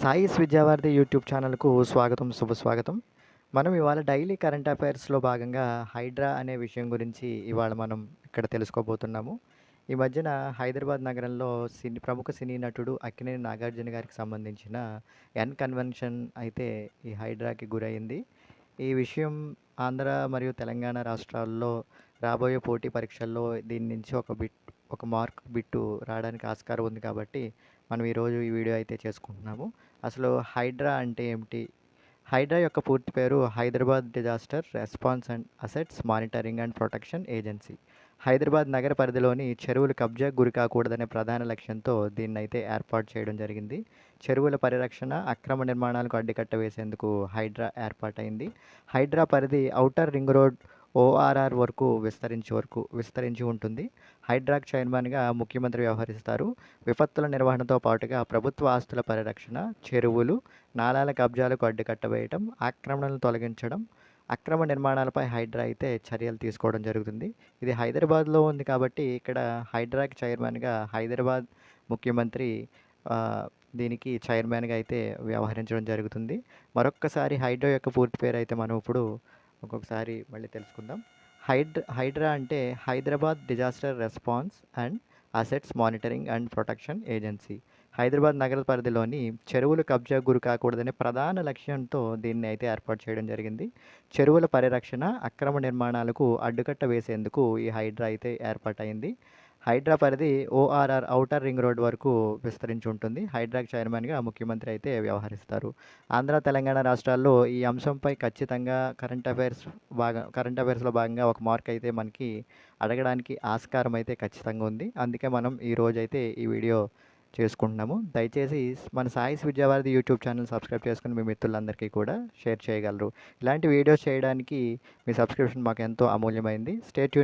సాయిస్ విద్యావార్థి YouTube ఛానల్కు స్వాగతం శుభస్వాగతం మనం ఇవాళ డైలీ కరెంట్ అఫైర్స్లో భాగంగా హైడ్రా అనే విషయం గురించి ఇవాళ మనం ఇక్కడ తెలుసుకోబోతున్నాము. ఈ మధ్యన హైదరాబాద్ నగరంలో సినీ ప్రముఖ సినీ నటుడు అక్కినేని నాగార్జున గారికి సంబంధించిన ఎన్ కన్వెన్షన్ అయితే ఈ హైడ్రాకి గురైంది. ఈ విషయం ఆంధ్ర మరియు తెలంగాణ రాష్ట్రాల్లో రాబోయే పోటీ పరీక్షల్లో దీని నుంచి ఒక బిట్ ఒక మార్క్ బిట్టు రావడానికి ఆస్కారం ఉంది కాబట్టి మనం ఈరోజు ఈ వీడియో అయితే చేసుకుంటున్నాము. అసలు హైడ్రా అంటే ఏమిటి? హైడ్రా యొక్క పూర్తి పేరు Hyderabad disaster response and assets monitoring and protection agency. Hyderabad నగర పరిధిలోని చెరువులు కబ్జా గురి కాకూడదనే ప్రధాన లక్ష్యంతో దీన్ని అయితే ఏర్పాటు చేయడం జరిగింది. చెరువుల పరిరక్షణ అక్రమ నిర్మాణాలకు అడ్డుకట్ట వేసేందుకు హైడ్రా ఏర్పాటైంది. హైడ్రా పరిధి ఔటర్ రింగ్ రోడ్ ఓఆర్ఆర్ వరకు విస్తరించి వరకు విస్తరించి ఉంటుంది. హైడ్రాక్ చైర్మన్గా ముఖ్యమంత్రి వ్యవహరిస్తారు. విపత్తుల నిర్వహణతో పాటుగా ప్రభుత్వ ఆస్తుల పరిరక్షణ చెరువులు నాలాల కబ్జాలకు అడ్డుకట్టవేయటం ఆక్రమణలను తొలగించడం అక్రమ నిర్మాణాలపై హైడ్రా అయితే చర్యలు తీసుకోవడం జరుగుతుంది. ఇది హైదరాబాద్లో ఉంది కాబట్టి ఇక్కడ హైడ్రాక్ చైర్మన్గా హైదరాబాద్ ముఖ్యమంత్రి దీనికి చైర్మన్గా అయితే వ్యవహరించడం జరుగుతుంది. మరొక్కసారి హైడ్రా యొక్క పూర్తి పేరు అయితే మనం ఇప్పుడు ఒక్కొక్కసారి మళ్ళీ తెలుసుకుందాం. హైడ్ర హైడ్రా అంటే Hyderabad disaster response and assets monitoring and protection agency. Hyderabad నగర పరిధిలోని చెరువులు కబ్జా గురి కాకూడదనే ప్రధాన లక్ష్యంతో దీన్ని అయితే ఏర్పాటు చేయడం జరిగింది. చెరువుల పరిరక్షణ అక్రమ నిర్మాణాలకు అడ్డుకట్ట వేసేందుకు ఈ హైడ్రా అయితే ఏర్పాటైంది. హైడ్రా పరిధి ఓఆర్ఆర్ ఔటర్ రింగ్ రోడ్ వరకు విస్తరించి ఉంటుంది. హైడ్రాక్ చైర్మన్గా ముఖ్యమంత్రి అయితే వ్యవహరిస్తారు. ఆంధ్ర తెలంగాణ రాష్ట్రాల్లో ఈ అంశంపై ఖచ్చితంగా కరెంట్ అఫైర్స్ భాగం కరెంట్ అఫైర్స్లో భాగంగా ఒక మార్క్ అయితే మనకి అడగడానికి ఆస్కారం అయితే ఖచ్చితంగా ఉంది. అందుకే మనం ఈ రోజు అయితే ఈ వీడియో చేసుకుంటున్నాము. దయచేసి మన సాయిస్ విద్యావారిది యూట్యూబ్ ఛానల్ సబ్స్క్రైబ్ చేసుకుని మీ మిత్రులందరికీ కూడా షేర్ చేయగలరు. ఇలాంటి వీడియోస్ చేయడానికి మీ సబ్స్క్రిప్షన్ మాకు ఎంతో అమూల్యమైంది. స్టేట్